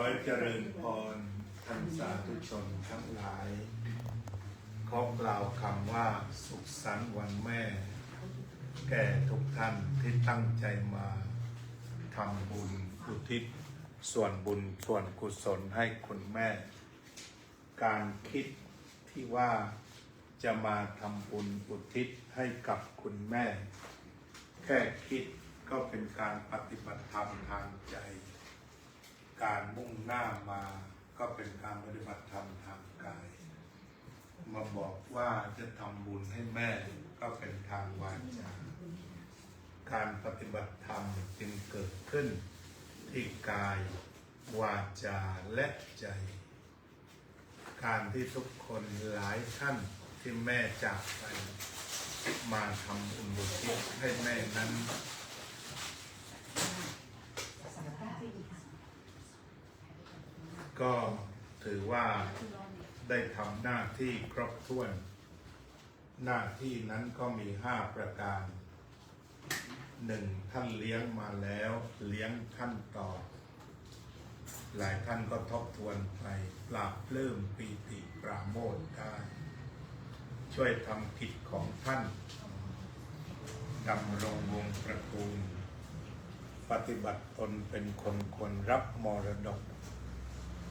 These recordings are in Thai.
อเจริญพรท่านสาธุชนทั้งหลาย ขอกล่าวคำว่าสุขสันต์วันแม่ แก่ทุกท่านที่ตั้งใจมาทำบุญอุทิศส่วนบุญส่วนกุศลให้คุณแม่ การคิดที่ว่าจะมาทำบุญอุทิศให้กับคุณแม่ แค่คิดก็เป็นการปฏิบัติธรรมทางใจ การมุ่งหน้ามาก็เป็นการปฏิบัติธรรมทางกาย มาบอกว่าจะทำบุญให้แม่ก็เป็นทางวาจาการปฏิบัติธรรมจึงเกิดขึ้นที่กาย วาจาและใจ การที่ทุกคนหลายท่านที่แม่จากไป มาทำอุบุทิศให้แม่นั้น ก็ถือว่าได้ทำหน้าที่ครบถ้วน หน้าที่นั้นก็มีห้าประการหนึ่งท่านเลี้ยงมาแล้วเลี้ยงท่านต่อ หลายท่านก็ทบทวนไปปราบเริ่มปีติปราโมทย์ได้ ช่วยทำกิจของท่านดำรงวงศ์ตระกูล ปฏิบัติตนเป็นคนควรรับมรดก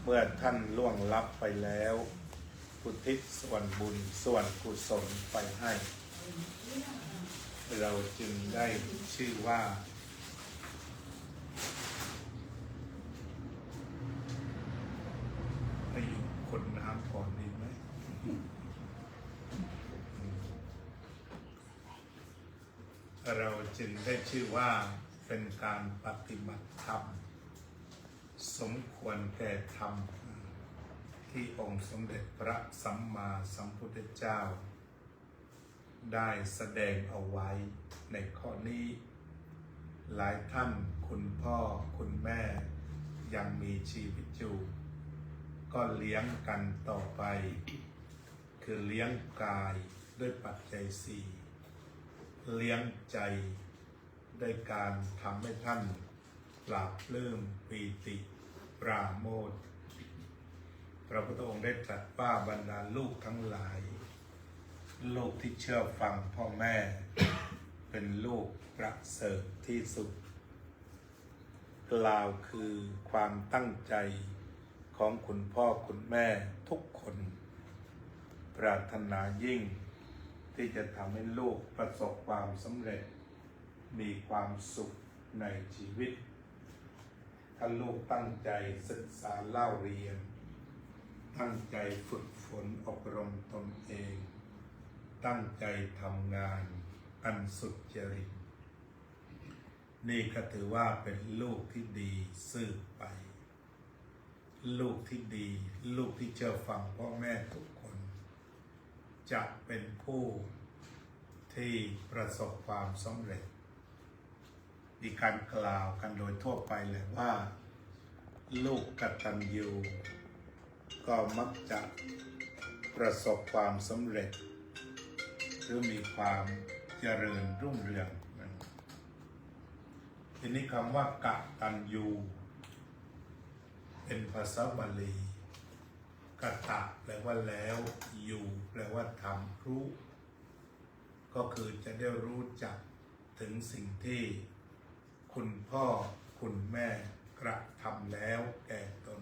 เมื่อท่านล่วงลับไปแล้วอุทิศส่วนบุญส่วนกุศลไปให้ เราจึงได้ชื่อว่าให้อยู่คนน้ำก่อนดีไหมเราจึงได้ชื่อว่าเป็นการปฏิบัติธรรม สมควรแก่ธรรม ที่องค์สมเด็จพระสัมมาสัมพุทธเจ้า ได้แสดงเอาไว้ในข้อนี้ หลายท่านคุณพ่อคุณแม่ยังมีชีวิตอยู่ ก็เลี้ยงกันต่อไป คือเลี้ยงกายด้วยปัจจัยสี่เลี้ยงใจด้วยการทำให้ท่านปราบปลื้มปีติ ปราโมทย์พระพุทธองค์ได้ตรัสว่าบรรดาลูกทั้งหลาย ลูกที่เชื่อฟังพ่อแม่ เป็นลูกประเสริฐที่สุดกล่าวคือความตั้งใจของคุณพ่อคุณแม่ทุกคน ปรารถนายิ่ง ที่จะทำให้ลูกประสบความสำเร็จ มีความสุขในชีวิต ถ้าลูกตั้งใจศึกษาเล่าเรียน ตั้งใจฝึกฝนอบรมตนเอง ตั้งใจทำงานอันสุจริต นี่ก็ถือว่าเป็นลูกที่ดีสืบไป ลูกที่ดี ลูกที่เชื่อฟังพ่อแม่ทุกคน จะเป็นผู้ที่ประสบความสำเร็จ มีการกล่าวกันโดยทั่วไปเลยว่า ลูกกตัญญูก็มักจะประสบความสำเร็จ หรือมีความเจริญรุ่งเรืองนะทีนี้คำว่ากะตัญญูเป็นภาษาบาลีกะตะแปลว่าแล้วอยู่แปลว่าทำรู้ ก็คือจะได้รู้จักถึงสิ่งที่ คุณพ่อคุณแม่กระทำแล้วแก่ตน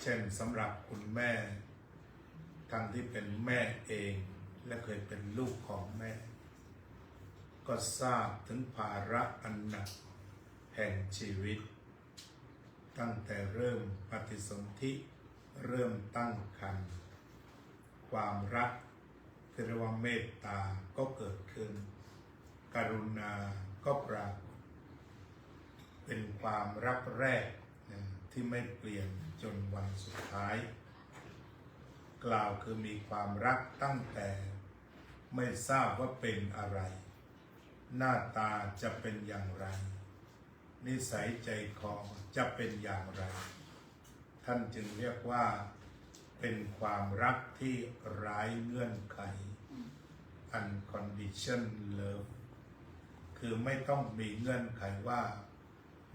เช่นสำหรับคุณแม่ ทั้งที่เป็นแม่เองและเคยเป็นลูกของแม่ ก็ทราบถึงภาระอันหนักแห่งชีวิต ตั้งแต่เริ่มปฏิสนธิเริ่มตั้งครรภ์ความรักที่เรียกว่าเมตตาก็เกิดขึ้น กรุณา ก็ปรากฏเป็นความรักแรกนะที่ไม่เปลี่ยนจนวันสุดท้าย กล่าวคือมีความรักตั้งแต่ ไม่ทราบว่าเป็นอะไร หน้าตาจะเป็นอย่างไร นิสัยใจคอจะเป็นอย่างไร ท่านจึงเรียกว่าเป็นความรักที่ร้ายเงื่อนไข unconditional love คือไม่ต้องมีเงื่อนไขว่า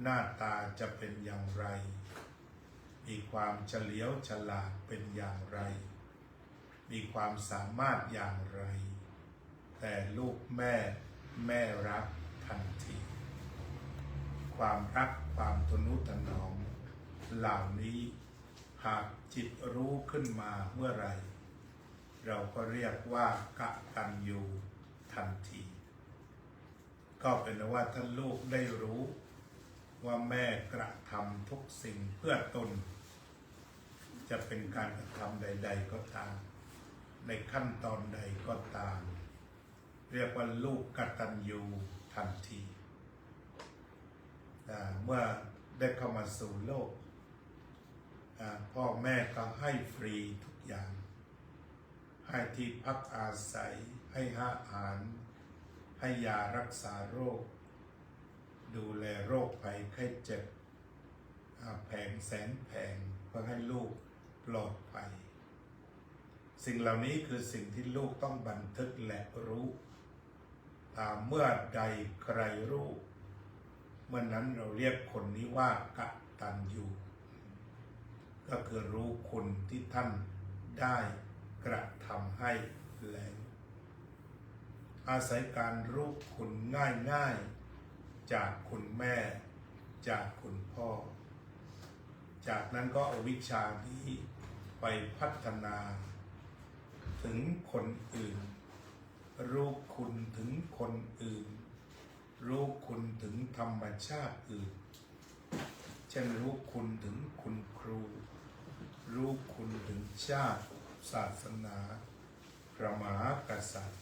หน้าตาจะเป็นอย่างไร มีความเฉลียวฉลาดเป็นอย่างไร มีความสามารถอย่างไร แต่ลูกแม่แม่รักทันที ความรักความทนุถนอมเหล่านี้หากจิตรู้ขึ้นมาเมื่อไร เราก็เรียกว่ากะตันยูทันที ก็เป็นว่าท่านลูกได้รู้ว่าแม่กระทำทุกสิ่งเพื่อตน จะเป็นการกระทำใด ๆ ก็ตาม ในขั้นตอนใดก็ตาม เรียกว่าลูกกตัญญูทันที เมื่อได้เข้ามาสู่โลก พ่อแม่ก็ให้ฟรีทุกอย่าง ให้ที่พักอาศัยให้อาหาร ให้ยารักษาโรค ดูแลโรคภัยไข้เจ็บแผงแสนแผงเพื่อให้ลูกปลอดภัย สิ่งเหล่านี้คือสิ่งที่ลูกต้องบันทึกและรู้ ตามเมื่อใดใครรู้เมื่อนั้นเราเรียกคนนี้ว่ากะตันยูก็คือรู้คุณที่ท่านได้กระทำให้แล้ว อาศัยการรู้คุณง่ายๆ จากคุณแม่ จากคุณพ่อ จากนั้นก็เอาวิชานี้ไปพัฒนา ถึงคนอื่น รู้คุณถึงคนอื่น รู้คุณถึงธรรมชาติอื่น เช่นรู้คุณถึงคุณครู รู้คุณถึงชาติ ศาสนา พระมหากษัตริย์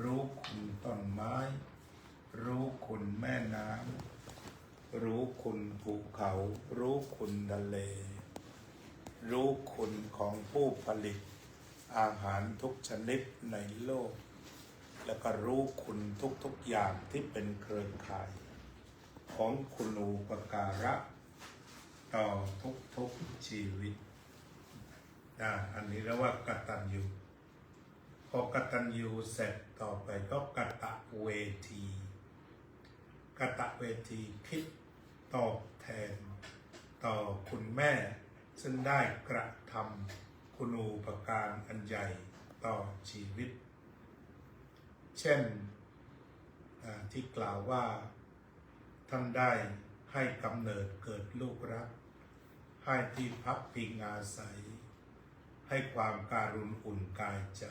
รู้คุณต้นไม้ รู้คุณแม่น้ำรู้คุณภูเขา รู้คุณทะเล รู้คุณของผู้ผลิต อาหารทุกชนิดในโลก แล้วก็รู้คุณทุกๆอย่างที่เป็นเครือข่าย ของคุณูปการะ ต่อทุกๆชีวิตอ่าอันนี้เรียกว่ากตัญญู พอกตัญญูเสร็จต่อไปก็กตะเวทีกตะเวทีคิดตอบแทน ต่อคุณแม่ ซึ่งได้กระทำคุณูปการอันใหญ่ต่อชีวิต เช่นที่กล่าวว่าท่านได้ให้กำเนิดเกิดลูกรัก ให้ที่พักพิงอาศัย ให้ความการุณอุ่นกายใจ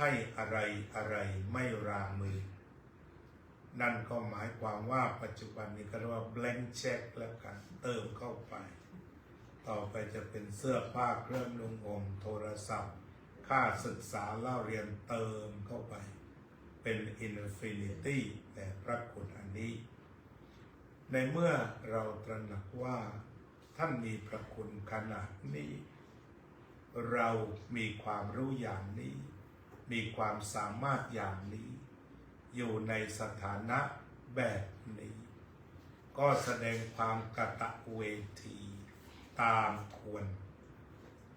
ให้อะไรอะไรไม่รามือ นั่นก็หมายความว่าปัจจุบันนี้ก็เรียกว่า blank check แล้วกันเติมเข้าไป ต่อไปจะเป็นเสื้อผ้าเครื่องนุ่งห่มโทรศัพท์ ค่าศึกษาเล่าเรียนเติมเข้าไป เป็น infinity แต่พระคุณอันนี้ ในเมื่อเราตระหนักว่าท่านมีพระคุณขนาดนี้ เรามีความรู้อย่างนี้ มีความสามารถอย่างนี้ อยู่ในสถานะแบบนี้ ก็แสดงความกะตะเวทีตามควร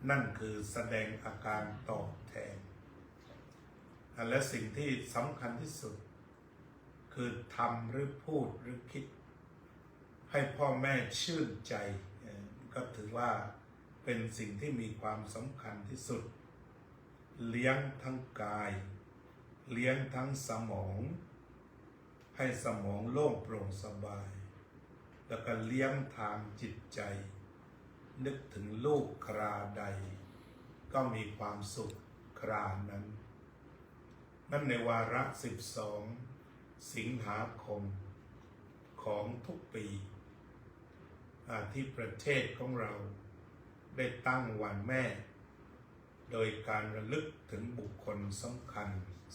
นั่นคือแสดงอาการตอบแทน และสิ่งที่สำคัญที่สุด คือทำหรือพูดหรือคิด ให้พ่อแม่ชื่นใจ ก็ถือว่าเป็นสิ่งที่มีความสำคัญที่สุด เลี้ยงทั้งกาย เลี้ยงทั้งสมอง ให้สมองโล่งโปร่งสบาย แล้วก็เลี้ยงทางจิตใจ นึกถึงลูกคราใด ก็มีความสุขครานั้น นั่นในวาระ12สิงหาคมของทุกปีที่ประเทศของเราได้ตั้งวันแม่ โดยการระลึกถึงบุคคลสำคัญ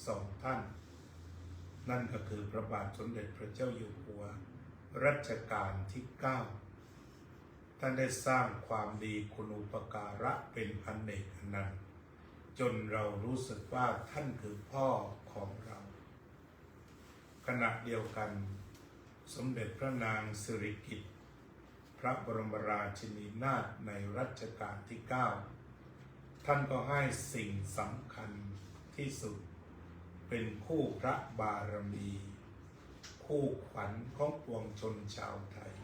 สองท่าน นั่นก็คือพระบาทสมเด็จพระเจ้าอยู่หัว รัชกาลที่ 9 ท่านได้สร้างความดีคุณูปการะเป็นอันเนกอนันต์จนเรารู้สึกว่าท่านคือพ่อของเรา ขณะเดียวกัน สมเด็จพระนางสิริกิติ์พระบรมราชินีนาถในรัชกาลที่ 9 ท่านก็ให้สิ่งสำคัญที่สุด เป็นคู่พระบารมี คู่ขวัญของปวงชนชาวไทย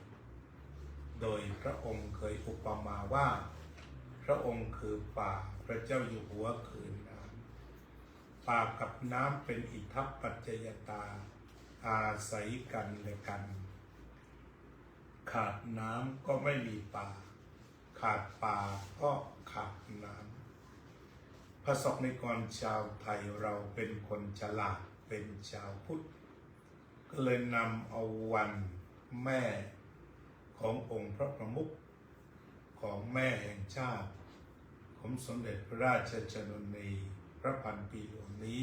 โดยพระองค์เคยอุปมาว่า พระองค์คือป่าพระเจ้าอยู่หัวคือน้ำป่ากับน้ำเป็นอิทัปปัจจยตา อาศัยกันและกัน ขาดน้ำก็ไม่มีป่า ขาดป่าก็ขาดน้ำ พระสกนิกรชาวไทยเราเป็นคนฉลาดเป็นชาวพุทธ ก็เลยนำเอาวันแม่ขององค์พระประมุขของแม่แห่งชาติของสมเด็จพระราชชนนีพระพันปีหลวงนี้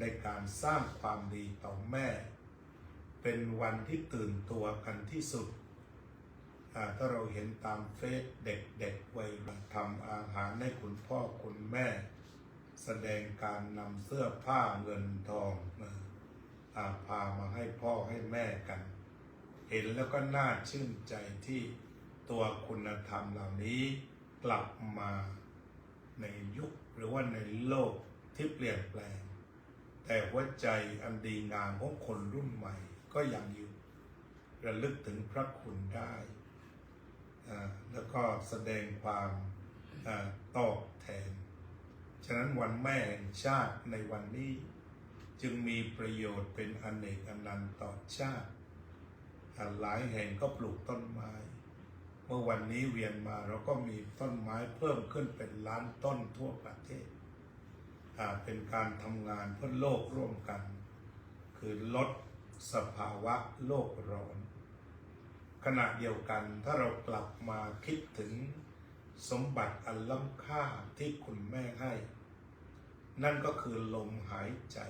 ในการสร้างความดีต่อแม่ เป็นวันที่ตื่นตัวกันที่สุด ถ้าเราเห็นตามเฟซเด็กๆวัยทำอาหารให้คุณพ่อคุณแม่ แสดงการนำเสื้อผ้าเงินทองมาพามาให้พ่อให้แม่กัน เห็นแล้วก็น่าชื่นใจที่ตัวคุณธรรมเหล่านี้กลับมาในยุคหรือว่าในโลกที่เปลี่ยนแปลง แต่หัวใจอันดีงามของคนรุ่นใหม่ก็ยังอยู่ระลึกถึงพระคุณได้ แล้วก็แสดงความอตอบแทน ฉะนั้นวันแม่แห่งชาติในวันนี้จึงมีประโยชน์เป็นอนเนกอนันต์ต่อชาติหลายแห่งก็ปลูกต้นไม้ เมื่อวันนี้เวียนมาเราก็มีต้นไม้เพิ่มขึ้นเป็นล้านต้นทั่วประเทศ เป็นการทำงานเพื่อโลกร่วมกัน คือลดสภาวะโลกร้อน ขณะเดียวกันถ้าเรากลับมาคิดถึงสมบัติอันล้ำค่าที่คุณแม่ให้ นั่นก็คือลมหายใจ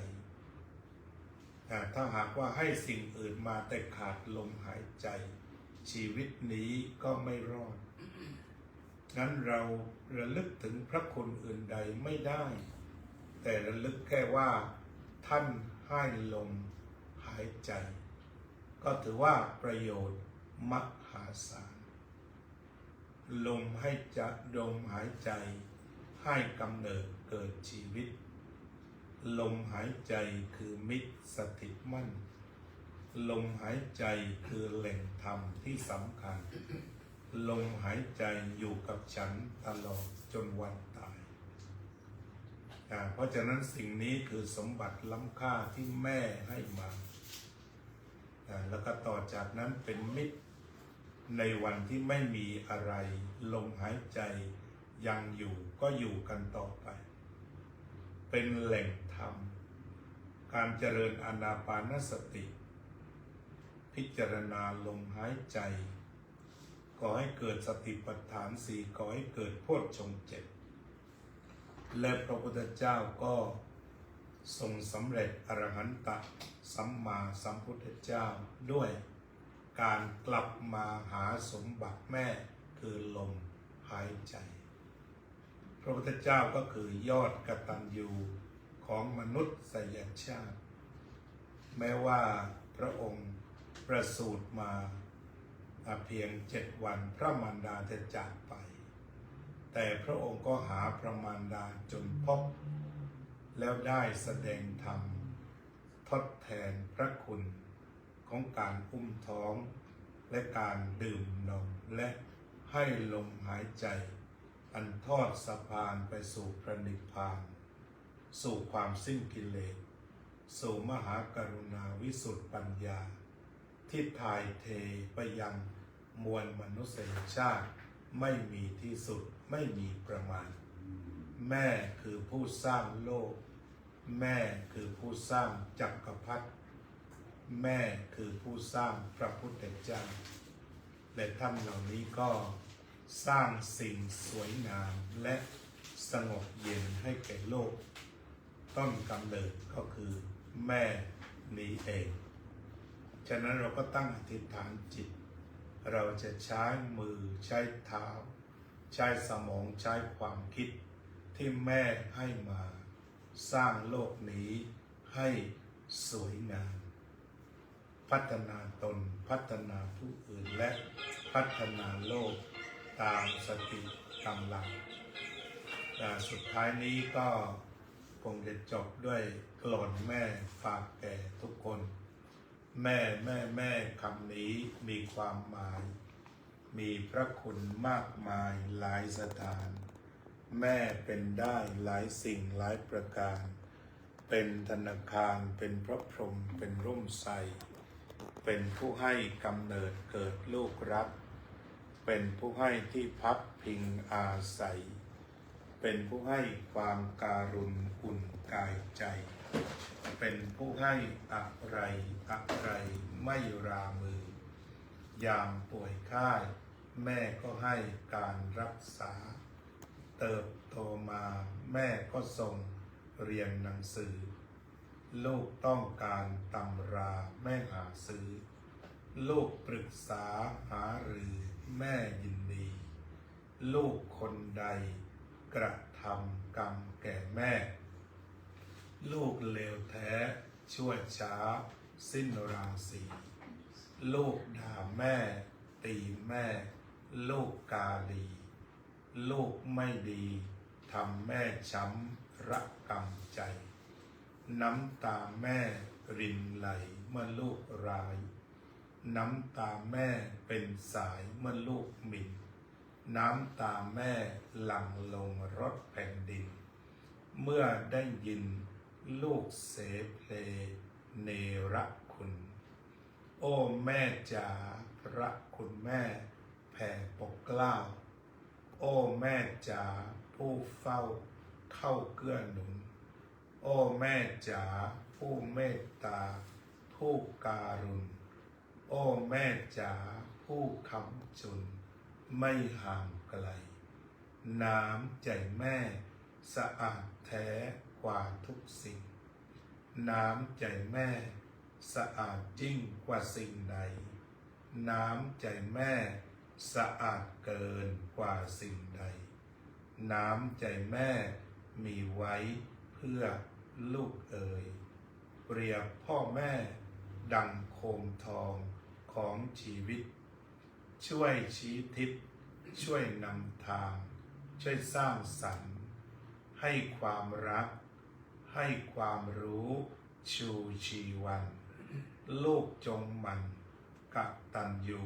ถ้าหากว่าให้สิ่งอื่นมาแต่ขาดลมหายใจ ชีวิตนี้ก็ไม่รอด งั้นเราระลึกถึงพระคุณอื่นใดไม่ได้ แต่ระลึกแค่ว่า ท่านให้ลมหายใจ ก็ถือว่าประโยชน์ มหาศาล ลมให้จะลมหายใจให้กำเนิดเกิดชีวิต ลมหายใจคือมิตรสถิตมั่น ลมหายใจคือแหล่งธรรมที่สำคัญ ลมหายใจอยู่กับฉันตลอดจนวันตาย เพราะฉะนั้นสิ่งนี้คือสมบัติล้ำค่าที่แม่ให้มา แล้วก็ต่อจากนั้นเป็นมิตร ในวันที่ไม่มีอะไร ลมหายใจ ยังอยู่ก็อยู่กันต่อไป เป็นแหล่งธรรม การเจริญอนาปานสติ พิจารณาลมหายใจก่อให้เกิดสติปัฏฐานสี่ก่อให้เกิดโพชฌงเจ็ดและพระพุทธเจ้าก็ทรงสำเร็จอรหันตะสัมมาสัมพุทธเจ้าด้วย การกลับมาหาสมบัติแม่คือลมหายใจ พระพุทธเจ้าก็คือยอดกตัญญูของมนุษยชาติ แม้ว่าพระองค์ประสูติมาเพียงเจ็ดวันพระมารดาจะจากไป แต่พระองค์ก็หาพระมารดาจนพบ แล้วได้แสดงธรรมทดแทนพระคุณ ของการอุ้มท้อง และการดื่มนมและให้ลมหายใจ อันทอดสะพานไปสู่พระนิพพาน สู่ความสิ้นกิเลส สู่มหากรุณาวิสุทธิปัญญา ที่ถ่ายเทไปยังมวลมนุษยชาติไม่มีที่สุดไม่มีประมาณ แม่คือผู้สร้างโลก แม่คือผู้สร้างจักรพรรดิ แม่คือผู้สร้างพระพุทธเจ้า และท่านเหล่านี้ก็สร้างสิ่งสวยงามและสงบเย็นให้แก่โลก ต้นกำเนิดก็คือแม่นี้เอง ฉะนั้นเราก็ตั้งอธิษฐานจิต เราจะใช้มือใช้เท้า ใช้สมองใช้ความคิดที่แม่ให้มา สร้างโลกนี้ให้สวยงาม พัฒนาตน พัฒนาผู้อื่นและพัฒนาโลกตามสติกำลังแต่สุดท้ายนี้ก็คงจะจบด้วยกลอนแม่ฝากแก่ทุกคน แม่แม่แม่คำนี้มีความหมาย มีพระคุณมากมายหลายสถาน แม่เป็นได้หลายสิ่งหลายประการ เป็นธนาคารเป็นพระพรหมเป็นร่มไทร เป็นผู้ให้กำเนิดเกิดลูกรัก เป็นผู้ให้ที่พักพิงอาศัย เป็นผู้ให้ความการุณอุ่นกายใจ เป็นผู้ให้อะไรอะไรไม่รามือ ยามป่วยไข้แม่ก็ให้การรักษา เติบโตมาแม่ก็ส่งเรียนหนังสือ ลูกต้องการตำราแม่หาซื้อ ลูกปรึกษาหารือแม่ยินดี ลูกคนใดกระทำกรรมแก่แม่ ลูกเลวแท้ชั่วช้า สิ้นราศีลูกด่าแม่ ตีแม่ ลูกกาลีลูกไม่ดีทำแม่ช้ำระกำใจ น้ำตาแม่รินไหลเมื่อลูกราย น้ำตาแม่เป็นสายเมื่อลูกหมินน้ำตาแม่หลั่งลงรถแผ่นดิน เมื่อได้ยินลูกเสเพลเนรคุณ โอ้แม่จ๋าพระคุณแม่แผ่ปกเกล้า โอ้แม่จ๋าผู้เฝ้าเข้าเกื้อหนุน โอ้แม่จ๋าผู้เมตตา ผู้การุณ โอ้แม่จ๋าผู้คำจุน ไม่ห่างไกล น้ำใจแม่สะอาดแท้กว่าทุกสิ่ง น้ำใจแม่สะอาดยิ่งกว่าสิ่งใด น้ำใจแม่สะอาดเกินกว่าสิ่งใด น้ำใจแม่มีไว้เพื่อ ลูกเอ๋ยเปรียบพ่อแม่ดังโคมทองของชีวิต ช่วยชี้ทิศ ช่วยนำทาง ช่วยสร้างสรรค์ ให้ความรัก ให้ความรู้ชูชีวัน ลูกจงมันกักตันยู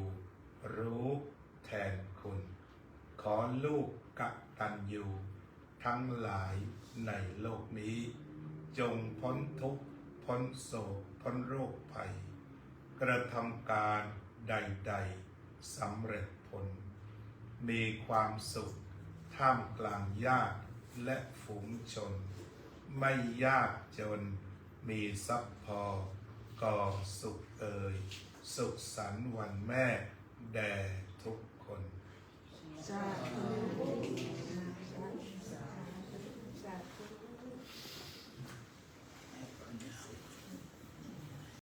รู้แทนคุณ ขอลูกกักตันยูทั้งหลายในโลกนี้ จงพ้นทุกข์พ้นโศกพ้นโรคภัย กระทำการใดๆสำเร็จผล มีความสุขท่ามกลางยากและฝูงชน ไม่ยากจนมีทรัพย์พอก่อสุขเอ่ยสุขสันต์วันแม่แด่ทุกคน สาธุ